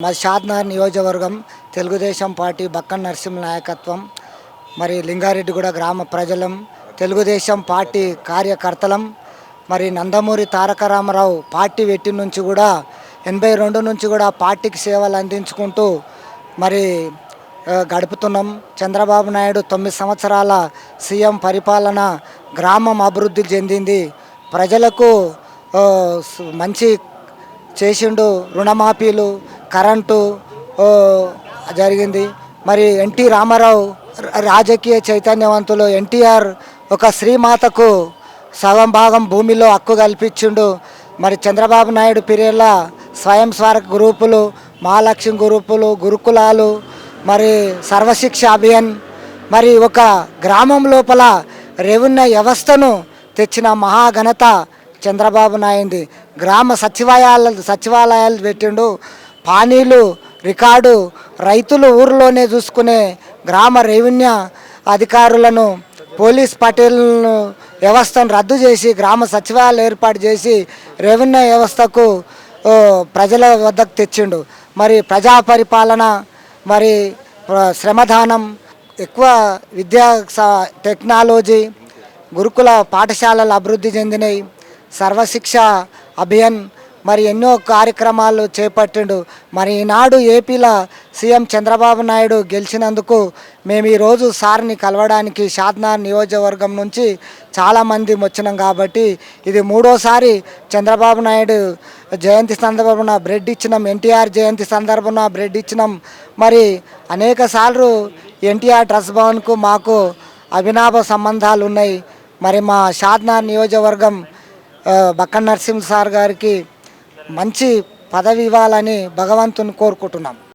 మా షాద్నార్ నియోజకవర్గం తెలుగుదేశం పార్టీ బక్కన్ నరసింహ నాయకత్వం మరి లింగారెడ్డిగూడ గ్రామ ప్రజలం తెలుగుదేశం పార్టీ కార్యకర్తలం మరి నందమూరి తారక రామారావు పార్టీ పెట్టి నుంచి కూడా ఎనభై రెండు నుంచి కూడా పార్టీకి సేవలు అందించుకుంటూ మరి గడుపుతున్నాం. చంద్రబాబు నాయుడు తొమ్మిది సంవత్సరాల సీఎం పరిపాలన గ్రామం అభివృద్ధి చెందింది. ప్రజలకు మంచి చేసిండు రుణమాఫీలు కరెంటు జరిగింది. మరి ఎన్టీ రామారావు రాజకీయ చైతన్యవంతులు ఎన్టీఆర్ ఒక శ్రీమాతకు సగం భాగం భూమిలో హక్కు కల్పించిండు. మరి చంద్రబాబు నాయుడు పీరియడ్ల స్వయం స్వారక గ్రూపులు మహాలక్ష్మి గ్రూపులు గురుకులాలు మరి సర్వశిక్ష అభియాన్ మరి ఒక గ్రామం లోపల రెవెన్యూ వ్యవస్థను తెచ్చిన మహాఘనత చంద్రబాబు నాయుడు గ్రామ సచివాలయాలు సచివాలయాలు పెట్టిండు. పానీలు రికార్డు రైతులు ఊరిలోనే చూసుకునే గ్రామ రెవెన్యూ అధికారులను పోలీస్ పటేల్ను వ్యవస్థను రద్దు చేసి గ్రామ సచివాలయాలు ఏర్పాటు చేసి రెవెన్యూ వ్యవస్థకు ప్రజల వద్దకు తెచ్చిండు. మరి ప్రజా పరిపాలన మరి శ్రమదానం ఎక్కువ విద్యా టెక్నాలజీ గురుకుల పాఠశాలలు అభివృద్ధి చెందినాయి సర్వశిక్ష అభియాన్ మరి ఎన్నో కార్యక్రమాలు చేపట్టిండు. మరి ఈనాడు ఏపీలో సీఎం చంద్రబాబు నాయుడు గెలిచినందుకు మేము ఈరోజు సార్ని కలవడానికి షాద్నార్ నియోజకవర్గం నుంచి చాలామంది వచ్చినాం కాబట్టి ఇది మూడోసారి చంద్రబాబు నాయుడు జయంతి సందర్భంగా బ్రెడ్ ఇచ్చినాం. ఎన్టీఆర్ జయంతి సందర్భంగా బ్రెడ్ ఇచ్చినాం. మరి అనేక సార్లు ఎన్టీఆర్ ట్రస్ట్ భవన్కు మాకు అభినాభ సంబంధాలు ఉన్నాయి. మరి మా షాద్నార్ నియోజకవర్గం బక్క నరసింహ సార్ గారికి మంచి పదవి ఇవ్వాలని భగవంతుని కోరుకుంటున్నాం.